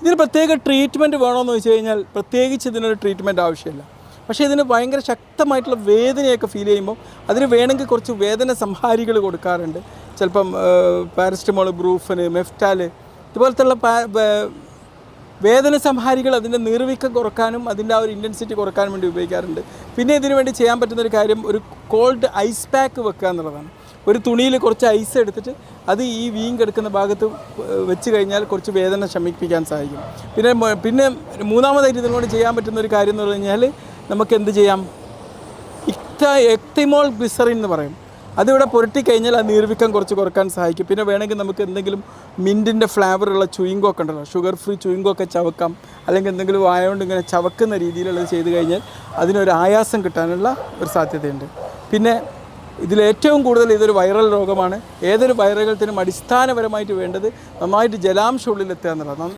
ഇതിന് പ്രത്യേക ട്രീറ്റ്മെന്റ് വേണമെന്ന് വെച്ച് കഴിഞ്ഞാൽ പ്രത്യേകിച്ച് ഇതിനൊരു ട്രീറ്റ്മെന്റ് ആവശ്യമില്ല. പക്ഷേ ഇതിന് ഭയങ്കര ശക്തമായിട്ടുള്ള വേദനയൊക്കെ ഫീൽ ചെയ്യുമ്പോൾ അതിന് വേണമെങ്കിൽ കുറച്ച് വേദന സംഹാരികൾ കൊടുക്കാറുണ്ട്. ചിലപ്പം പാരസ്റ്റമോൾ ബ്രൂഫന് മെഫ്റ്റാൽ വേ- വേദന സംഹാരികൾ അതിന്റെ നീർവീക്കം കുറക്കാനും അതിന്റെ ആ ഒരു ഇന്റൻസിറ്റി കുറക്കാനും വേണ്ടി ഉപയോഗിക്കാറുണ്ട്. പിന്നെ ഇതിനു വേണ്ടി ചെയ്യാൻ പറ്റുന്ന ഒരു കാര്യം ഒരു കോൾഡ് ഐസ് പാക്ക് വെക്കുക എന്നുള്ളതാണ്. ഒരു തുണിയിൽ കുറച്ച് ഐസ് എടുത്തിട്ട് അത് ഈ വീങ് കിടക്കുന്ന ഭാഗത്ത് വെച്ച് കഴിഞ്ഞാൽ കുറച്ച് വേദന ശമിപ്പിക്കാൻ സാധിക്കും പിന്നെ പിന്നെ മൂന്നാമതായിട്ട് ഇതിനോട് ചെയ്യാൻ പറ്റുന്ന ഒരു കാര്യം എന്ന് പറഞ്ഞു കഴിഞ്ഞാൽ നമുക്ക് എന്ത് ചെയ്യാം? ഇക്ത എക്തിമോൾ ഗ്ലിസറിൻ എന്ന് പറയും. അതിവിടെ പുരട്ടി കഴിഞ്ഞാൽ ആ നീർവിക്കം കുറച്ച് കുറയ്ക്കാൻ സഹായിക്കും. പിന്നെ വേണമെങ്കിൽ നമുക്ക് എന്തെങ്കിലും മിന്റിന്റെ ഫ്ലേവറുള്ള ചുയിങ്കോ ഒക്കെ ഉണ്ടല്ലോ ഷുഗർ ഫ്രീ ചുയിങ്കോ ഒക്കെ ചവക്കാം. അല്ലെങ്കിൽ എന്തെങ്കിലും വായകൊണ്ട് ഇങ്ങനെ ചവക്കുന്ന രീതിയിലുള്ളത് ചെയ്ത് കഴിഞ്ഞാൽ അതിനൊരു ആയാസം കിട്ടാനുള്ള ഒരു സാധ്യതയുണ്ട്. പിന്നെ ഇതിലേറ്റവും കൂടുതൽ ഇതൊരു വൈറൽ രോഗമാണ്. ഏതൊരു വൈറലത്തിനും അടിസ്ഥാനപരമായിട്ട് വേണ്ടത് നന്നായിട്ട് ജലാംശം ഉള്ളിലെത്തുക എന്നുള്ളതാണ്.